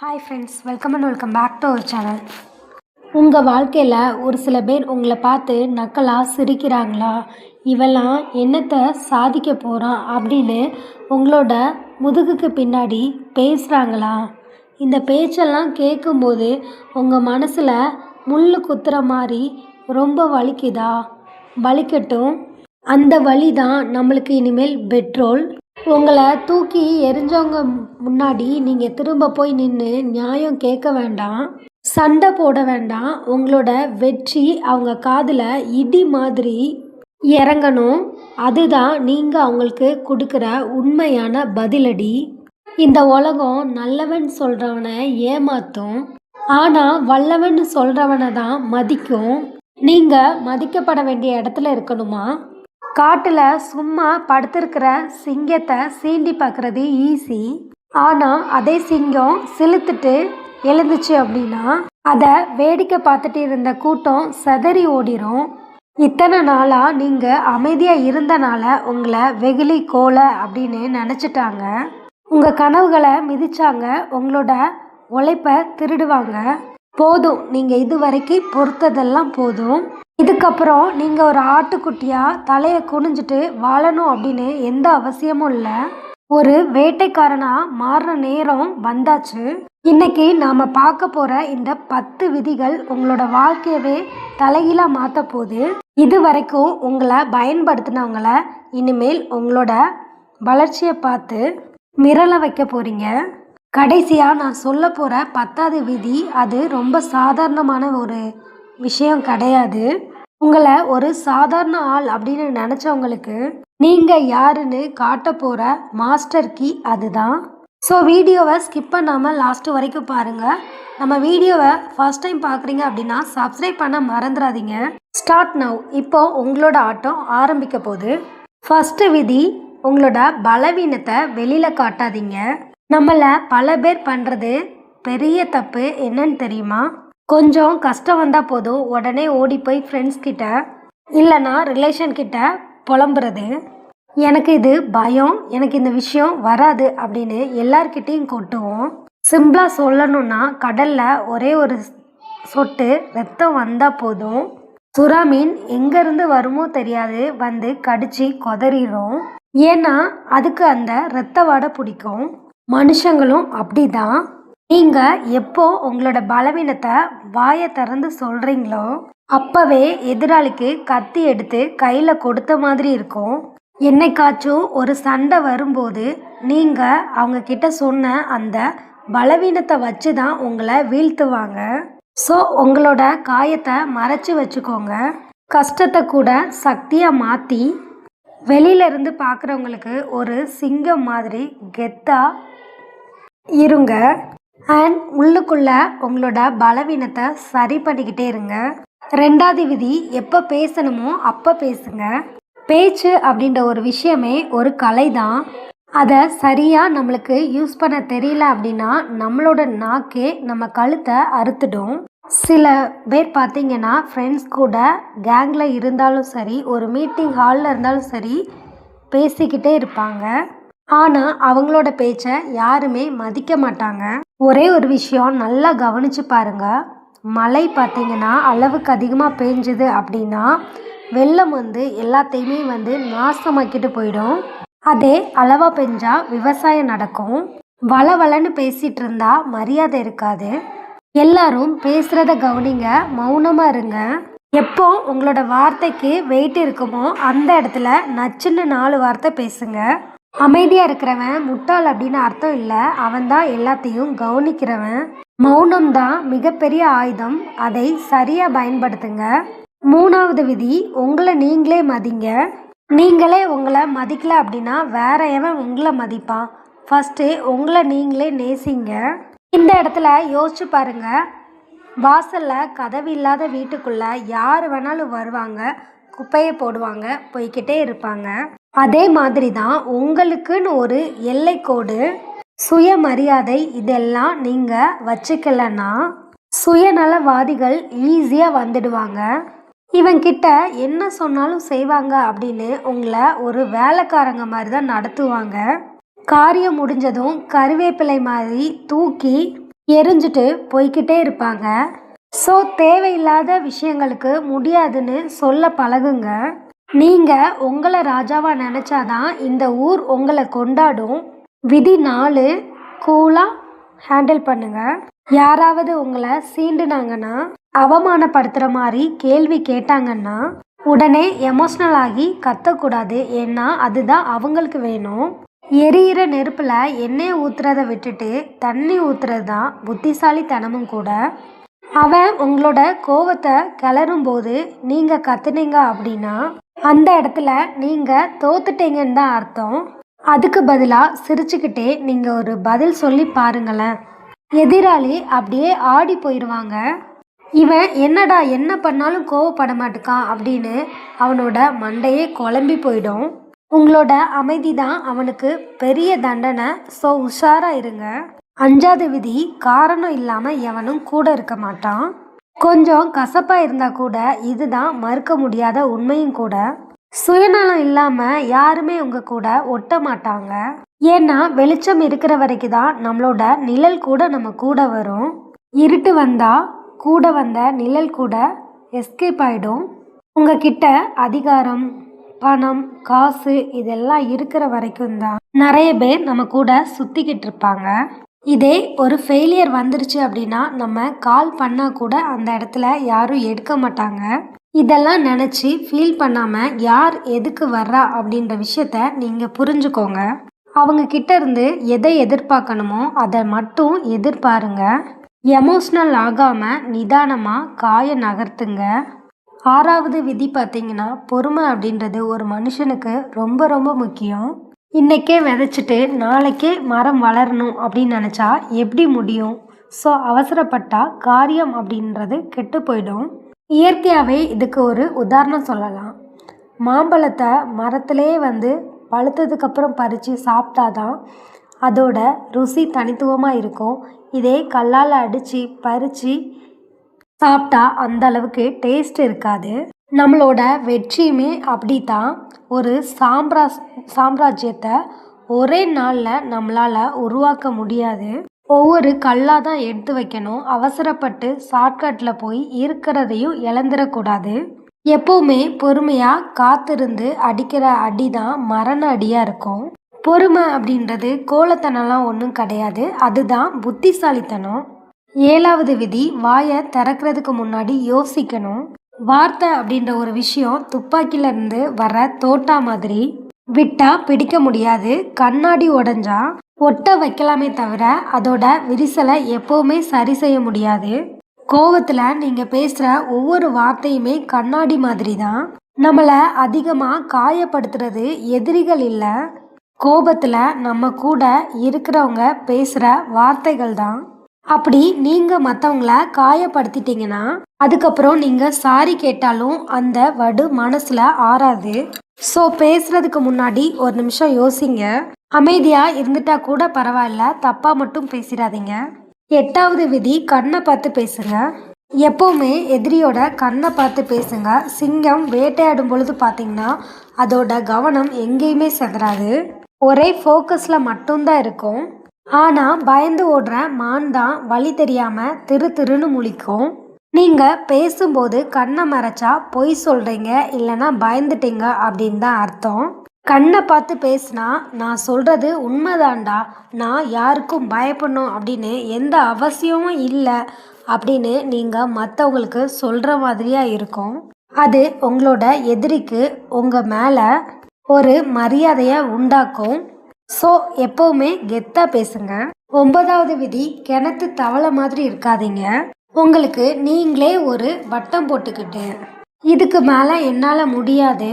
Hi friends welcome and welcome back to our channel உங்கள் வாழ்க்கையில் ஒரு சில பேர் உங்களை பார்த்து நக்கலாக சிரிக்கிறாங்களா? இவெல்லாம் என்னத்தை சாதிக்க போகிறான் அப்படின்னு உங்களோட முதுகுக்கு பின்னாடி பேசுகிறாங்களா இந்த பேச்செல்லாம் கேட்கும்போது உங்கள் மனசில் முள் குத்துற மாதிரி ரொம்ப வலிக்குதா? வலிக்கட்டும். அந்த வழி தான் நம்மளுக்கு இனிமேல் பெட்ரோல் உங்களை தூக்கி எரிஞ்சவங்க முன்னாடி நீங்கள் திரும்ப போய் நின்று நியாயம் கேட்க வேண்டாம் சண்டை போட வேண்டாம் உங்களோட வெற்றி அவங்க காதில் இடி மாதிரி இறங்கணும். அதுதான் நீங்கள் அவங்களுக்கு கொடுக்குற உண்மையான பதிலடி. இந்த உலகம் நல்லவன் சொல்கிறவனை ஏமாற்றும் ஆனால் வல்லவன் சொல்கிறவனை தான் மதிக்கும். நீங்கள் மதிக்கப்பட வேண்டிய இடத்துல இருக்கணுமா? காட்டில் சும்மா படுத்திருக்கிற சிங்கத்தை சீண்டி பார்க்குறது ஈஸி ஆனால் அதே சிங்கம் செலுத்துட்டு எழுந்துச்சு அப்படின்னா அதை வேடிக்கை பார்த்துட்டு இருந்த கூட்டம் செதறி ஓடிரும். இத்தனை நாளாக நீங்கள் அமைதியாக இருந்தனால உங்களை வெகுளி கோலை அப்படின்னு நினச்சிட்டாங்க. உங்கள் கனவுகளை மிதிச்சாங்க உங்களோட உழைப்பை திருடுவாங்க. போதும் நீங்கள் இது வரைக்கும் பொறுத்ததெல்லாம் போதும். இதுக்கப்புறம் நீங்கள் ஒரு ஆட்டுக்குட்டியாக தலையை குனிஞ்சிட்டு வாழணும் அப்படின்னு எந்த அவசியமும் இல்லை. ஒரு வேட்டைக்காரனாக மாறுற நேரம் வந்தாச்சு. இன்னைக்கு நாம் பார்க்க போகிற இந்த பத்து விதிகள் உங்களோட வாழ்க்கையவே தலைகீழாக மாற்ற போகுது. இது வரைக்கும் உங்களை பயன்படுத்தினவங்கள இனிமேல் உங்களோட வளர்ச்சியை பார்த்து மிரள வைக்க போகிறீங்க கடைசியாக நான் சொல்ல போகிற பத்தாவது விதி அது ரொம்ப சாதாரணமான ஒரு விஷயம் கிடையாது. உங்களை ஒரு சாதாரண ஆள் அப்படின்னு நினச்சவங்களுக்கு நீங்கள் யாருன்னு காட்ட போகிற மாஸ்டர் கீ அதுதான். ஸோ வீடியோவை ஸ்கிப் பண்ணாமல் லாஸ்ட்டு வரைக்கும் பாருங்கள் நம்ம வீடியோவை ஃபர்ஸ்ட் டைம் பார்க்குறீங்க அப்படின்னா சப்ஸ்கிரைப் பண்ண மறந்துடாதீங்க ஸ்டார்ட் நவ் இப்போ உங்களோட ஆட்டம் ஆரம்பிக்க போகுது. ஃபஸ்ட்டு விதி உங்களோட பலவீனத்தை வெளியில் காட்டாதீங்க. நம்மளை பல பேர் பண்ணுறது பெரிய தப்பு என்னன்னு தெரியுமா? கொஞ்சம் கஷ்டம் வந்தால் போதும். உடனே ஓடி போய் ஃப்ரெண்ட்ஸ் கிட்ட இல்லைன்னா ரிலேஷன் கிட்ட புலம்புறது. எனக்கு இது பயம் எனக்கு இந்த விஷயம் வராது அப்படின்னு எல்லார்கிட்டேயும் கொட்டுவோம். சிம்பிளாக சொல்லணும்னா கடலில் ஒரே ஒரு சொட்டு ரத்தம் வந்தால் போதும். சுறா மீன் எங்கேருந்து வருமோ தெரியாது வந்து கடிச்சு கொதறிடும் ஏன்னா அதுக்கு அந்த ரத்த வாடை பிடிக்கும். மனுஷங்களும் அப்படிதான். நீங்கள் எப்போ உங்களோட பலவீனத்தை வாயை திறந்து சொல்கிறீங்களோ அப்போவே எதிராளிக்கு கத்தி எடுத்து கையில் கொடுத்த மாதிரி இருக்கும். என்னைக்காச்சும் ஒரு சண்டை வரும்போது நீங்கள் அவங்க கிட்ட சொன்ன அந்த பலவீனத்தை வச்சு தான் உங்களை வீழ்த்துவாங்க. ஸோ உங்களோட காயத்தை மறைச்சி வச்சுக்கோங்க. கஷ்டத்தை கூட சக்தியாக மாற்றி வெளியிலேருந்து பார்க்குறவங்களுக்கு ஒரு சிங்கம் மாதிரி கெத்தாக இருங்க. அண்ட் உள்ளுக்குள்ள உங்களோட பலவீனத்தை சரி பண்ணிக்கிட்டே இருங்க. ரெண்டாவது விதி எப்போ பேசணுமோ அப்போ பேசுங்க. பேச்சு அப்படின்ற ஒரு விஷயமே ஒரு கலை தான் அதை சரியாக நம்மளுக்கு யூஸ் பண்ண தெரியல அப்படின்னா நம்மளோட நாக்கே நம்ம கழுத்தை அறுத்துடும். சில பேர் பார்த்தீங்கன்னா ஃப்ரெண்ட்ஸ் கூட கேங்கில் இருந்தாலும் சரி ஒரு மீட்டிங் ஹாலில் இருந்தாலும் சரி பேசிக்கிட்டே இருப்பாங்க. ஆனால் அவங்களோட பேச்சை யாருமே மதிக்க மாட்டாங்க. ஒரே ஒரு விஷயம் நல்லா கவனிச்சு பாருங்க. மழை பார்த்தீங்கன்னா அளவுக்கு அதிகமாக பெஞ்சுது அப்படின்னா வெள்ளம் வந்து எல்லாத்தையுமே வந்து நாசமாக்கிட்டு போயிடும். அதே அளவாக பெஞ்சா விவசாயம் நடக்கும். வள வளன்னு பேசிகிட்டு இருந்தா மரியாதை இருக்காது. எல்லாரும் பேசுகிறத கவனிங்க மௌனமாக இருங்க. எப்போ உங்களோட வார்த்தைக்கு வெயிட் இருக்குமோ அந்த இடத்துல நச்சுன்னு நாலு வார்த்தை பேசுங்க. அமைதியாக இருக்கிறவன் முட்டாள் அப்படின்னு அர்த்தம் இல்லை. அவன் தான் எல்லாத்தையும் கவனிக்கிறவன். மௌனம் தான் மிகப்பெரிய ஆயுதம். அதை சரியாக பயன்படுத்துங்க. மூணாவது விதி உங்களை நீங்களே மதிங்க. நீங்களே உங்களை மதிக்கல அப்படின்னா வேற எவன் உங்களை மதிப்பான்? ஃபஸ்ட்டு உங்களை நீங்களே நேசிங்க. இந்த இடத்துல யோசிச்சு பாருங்க. வாசலில் கதவு இல்லாத வீட்டுக்குள்ளே யார் வேணாலும் வருவாங்க. குப்பையை போடுவாங்க. போய்கிட்டே இருப்பாங்க. அதே மாதிரி தான் உங்களுக்குன்னு ஒரு எல்லைக்கோடு சுயமரியாதை இதெல்லாம் நீங்கள் வச்சுக்கலன்னா சுயநலவாதிகள் ஈஸியாக வந்துடுவாங்க. இவங்கிட்ட என்ன சொன்னாலும் செய்வாங்க அப்படின்னு உங்களை ஒரு வேலைக்காரங்க மாதிரி தான் நடத்துவாங்க. காரியம் முடிஞ்சதும் கருவேப்பிலை மாதிரி தூக்கி எரிஞ்சிட்டு போய்கிட்டே இருப்பாங்க. ஸோ தேவையில்லாத விஷயங்களுக்கு முடியாதுன்னு சொல்ல பழகுங்க. நீங்கள் உங்களை ராஜாவாக நினச்சாதான் இந்த ஊர் உங்களை கொண்டாடும். விதி நாலு கூலாக ஹேண்டில் பண்ணுங்கள் யாராவது உங்களை சீண்டுனாங்கன்னா அவமானப்படுத்துகிற மாதிரி கேள்வி கேட்டாங்கன்னா உடனே எமோஷ்னல் ஆகி கத்தக்கூடாது. ஏன்னா அதுதான் அவங்களுக்கு வேணும். எரியிற நெருப்பில் எண்ணெய் ஊற்றுறத விட்டுட்டு தண்ணி ஊற்றுறது தான் புத்திசாலித்தனமும் கூட. அவன் உங்களோட கோவத்தை கிளறும் போது நீங்கள் கத்துனீங்க அப்படின்னா அந்த இடத்துல நீங்கள் தோத்துட்டீங்கன்னு தான் அர்த்தம். அதுக்கு பதிலாக சிரிச்சுக்கிட்டே நீங்கள் ஒரு பதில் சொல்லி பாருங்களேன். எதிராளி அப்படியே ஆடி போயிடுவாங்க இவன் என்னடா என்ன பண்ணாலும் கோவப்பட மாட்டுக்கான் அப்படின்னு அவனோட மண்டையே குழம்பி போயிடும். உங்களோட அமைதி தான் அவனுக்கு பெரிய தண்டனை. ஸோ உஷாராக இருங்க. அஞ்சாவது விதி காரணம் இல்லாமல் எவனும் கூட இருக்க மாட்டான். கொஞ்சம் கசப்பாக இருந்தால் கூட இதுதான் மறுக்க முடியாத உண்மையும் கூட. சுயநலம் இல்லாமல் யாருமே உங்கள் கூட ஒட்ட மாட்டாங்க. ஏன்னா வெளிச்சம் இருக்கிற வரைக்கும் தான் நம்மளோட நிழல் கூட நம்ம கூட வரும். இருட்டு வந்தால் கூட வந்த நிழல் கூட எஸ்கேப் ஆகிடும் உங்ககிட்ட அதிகாரம் பணம் காசு இதெல்லாம் இருக்கிற வரைக்கும் தான் நிறைய பேர் நம்ம கூட சுற்றிக்கிட்டு இருப்பாங்க. இதே ஒரு ஃபெயிலியர் வந்துருச்சு அப்படின்னா நம்ம கால் பண்ணால் கூட அந்த இடத்துல யாரும் எடுக்க மாட்டாங்க. இதெல்லாம் நினச்சி ஃபீல் பண்ணாமல் யார் எதுக்கு வர்றா அப்படின்ற விஷயத்த நீங்கள் புரிஞ்சுக்கோங்க. அவங்க கிட்ட இருந்து எதை எதிர்பார்க்கணுமோ அதை மட்டும் எதிர்பாருங்க. எமோஷ்னல் ஆகாமல் நிதானமாக காய நகர்த்துங்க. ஆறாவது விதி பார்த்தீங்கன்னா பொறுமை அப்படின்றது ஒரு மனுஷனுக்கு ரொம்ப ரொம்ப முக்கியம். இன்னைக்கே விதைச்சிட்டு நாளைக்கே மரம் வளரணும் அப்படின்னு நினச்சா எப்படி முடியும்? ஸோ அவசரப்பட்டா காரியம் அப்படின்றது கெட்டு போயிடும். இயற்கையாகவே இதுக்கு ஒரு உதாரணம் சொல்லலாம். மாம்பழத்தை மரத்திலே வந்து பழுத்ததுக்கப்புறம் பறித்து சாப்பிட்டாதான் அதோட ருசி தனித்துவமாக இருக்கும். இதே கல்லால் அடித்து பறித்து சாப்பிட்டா அந்த அளவுக்கு டேஸ்ட் இருக்காது. நம்மளோட வெற்றியுமே அப்படி தான் ஒரு சாம்ராஸ் சாம்ராஜ்யத்தை ஒரே நாளில் நம்மளால் உருவாக்க முடியாது. ஒவ்வொரு கல்லாக தான் எடுத்து வைக்கணும். அவசரப்பட்டு ஷார்ட்கட்டில் போய் இருக்கிறதையும் இழந்துடக்கூடாது. எப்போவுமே பொறுமையாக காத்திருந்து அடிக்கிற அடி தான் மரண அடியாக இருக்கும். பொறுமை அப்படின்றது கோலத்தனம்லாம் ஒன்றும் கிடையாது. அதுதான் புத்திசாலித்தனம். ஏழாவது விதி வாயை திறக்கிறதுக்கு முன்னாடி யோசிக்கணும். வார்த்தை அப்படின்ற ஒரு விஷயம் துப்பாக்கிலேருந்து வர தோட்டா மாதிரி விட்டா பிடிக்க முடியாது கண்ணாடி உடஞ்சா ஒட்ட வைக்கலாமே தவிர அதோட விரிசலை எப்பவுமே சரி செய்ய முடியாது. கோவத்தில் நீங்கள் பேசுகிற ஒவ்வொரு வார்த்தையுமே கண்ணாடி மாதிரி தான். நம்மளை அதிகமாக காயப்படுத்துறது எதிரிகள் இல்லை. கோபத்தில் நம்ம கூட இருக்கிறவங்க பேசுகிற வார்த்தைகள் தான். அப்படி நீங்கள் மற்றவங்கள காயப்படுத்திட்டீங்கன்னா அதுக்கப்புறம் நீங்கள் சாரி கேட்டாலும் அந்த வடு மனசில் ஆறாது. ஸோ பேசுகிறதுக்கு முன்னாடி ஒரு நிமிஷம் யோசிங்க. அமைதியாக இருந்துட்டா கூட பரவாயில்ல தப்பாக மட்டும் பேசிடாதீங்க. எட்டாவது விதி கண்ணை பார்த்து பேசுங்க. எப்போவுமே எதிரியோட கண்ணை பார்த்து பேசுங்க. சிங்கம் வேட்டையாடும் பொழுது பார்த்தீங்கன்னா அதோட கவனம் எங்கேயுமே செதறாது. ஒரே ஃபோக்கஸில் மட்டும்தான் இருக்கும். ஆனால் பயந்து ஓடுற மான் தான் வழி தெரியாமல் திரு திருன்னு முழிக்கும். நீங்கள் பேசும்போது கண்ணை மறைச்சா பொய் சொல்கிறீங்க இல்லைன்னா பயந்துட்டீங்க அப்படின்னு தான் அர்த்தம். கண்ணை பார்த்து பேசினா நான் சொல்கிறது உண்மைதான்டா நான் யாருக்கும் பயப்படணும் அப்படின்னு எந்த அவசியமும் இல்லை அப்படின்னு நீங்கள் மற்றவங்களுக்கு சொல்கிற மாதிரியாக இருக்கும். அது உங்களோட எதிரிக்கு உங்கள் மேலே ஒரு மரியாதையை உண்டாக்கும். ஸோ எப்போவுமே கெத்தாக பேசுங்க. ஒன்பதாவது விதி கிணத்து தவளை மாதிரி இருக்காதீங்க. உங்களுக்கு நீங்களே ஒரு வட்டம் போட்டுக்கிட்டு இதுக்கு மேலே என்னால் முடியாது.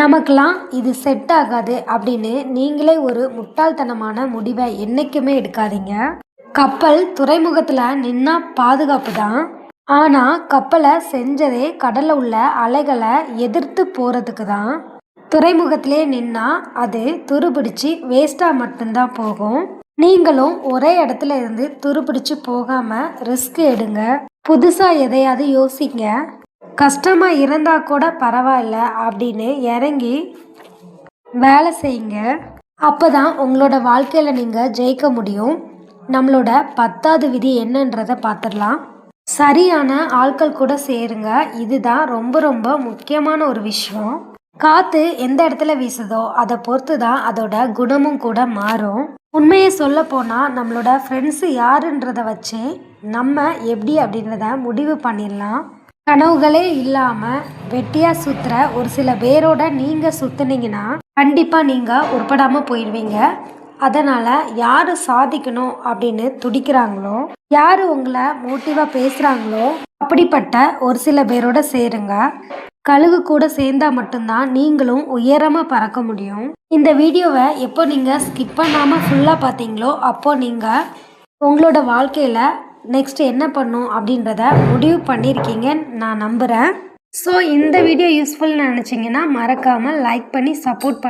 நமக்கெல்லாம் இது செட் ஆகாது அப்படின்னு நீங்களே ஒரு முட்டாள்தனமான முடிவை என்றைக்குமே எடுக்காதீங்க. கப்பல் துறைமுகத்தில் நின்னா பாதுகாப்பு தான். ஆனால் கப்பலை செஞ்சதே கடலில் உள்ள அலைகளை எதிர்த்து போகிறதுக்கு தான். துறைமுகத்திலே நின்னா அது துருபிடிச்சு வேஸ்ட்டாக மட்டும்தான் போகும். நீங்களும் ஒரே இடத்துல இருந்து துருப்பிடிச்சு போகாமல் ரிஸ்க் எடுங்க. புதுசாக எதையாவது யோசிங்க. கஷ்டமாக இருந்தால் கூட பரவாயில்ல அப்படின்னு இறங்கி வேலை செய்யுங்க. அப்போ தான் உங்களோட வாழ்க்கையில் நீங்கள் ஜெயிக்க முடியும். நம்மளோட பத்தாவது விதி என்னன்றதை பார்த்துடலாம் சரியான ஆட்கள் கூட சேருங்க. இதுதான் ரொம்ப ரொம்ப முக்கியமான ஒரு விஷயம். காற்று எந்த இடத்துல வீசுதோ அதை பொறுத்து தான் அதோட குணமும் கூட மாறும். உண்மையை சொல்ல போனால் நம்மளோட ஃப்ரெண்ட்ஸு யாருன்றத வச்சு நம்ம எப்படி அப்படின்றத முடிவு பண்ணிடலாம். கனவுகளே இல்லாமல் வெட்டியாக சுற்றுற ஒரு சில பேரோட நீங்கள் சுற்றுனீங்கன்னா கண்டிப்பாக நீங்கள் உட்படாமல் போயிடுவீங்க. அதனால் யார் சாதிக்கணும் அப்படின்னு துடிக்கிறாங்களோ யார் உங்களை மோட்டிவாக பேசுகிறாங்களோ அப்படிப்பட்ட ஒரு சில பேரோட சேருங்க. கழுகு கூட சேர்ந்தா மட்டும்தான் நீங்களும் உயரமாக பறக்க முடியும். இந்த வீடியோவை எப்போ நீங்கள் ஸ்கிப் பண்ணாமல் ஃபுல்லாக பார்த்தீங்களோ அப்போ நீங்கள் உங்களோட வாழ்க்கையில் நெக்ஸ்ட் என்ன பண்ணும் அப்படின்றத முடிவு பண்ணியிருக்கீங்கன்னு நான் நம்புகிறேன் ஸோ இந்த வீடியோ யூஸ்ஃபுல்னு நினச்சிங்கன்னா மறக்காமல் லைக் பண்ணி சப்போர்ட் பண்ண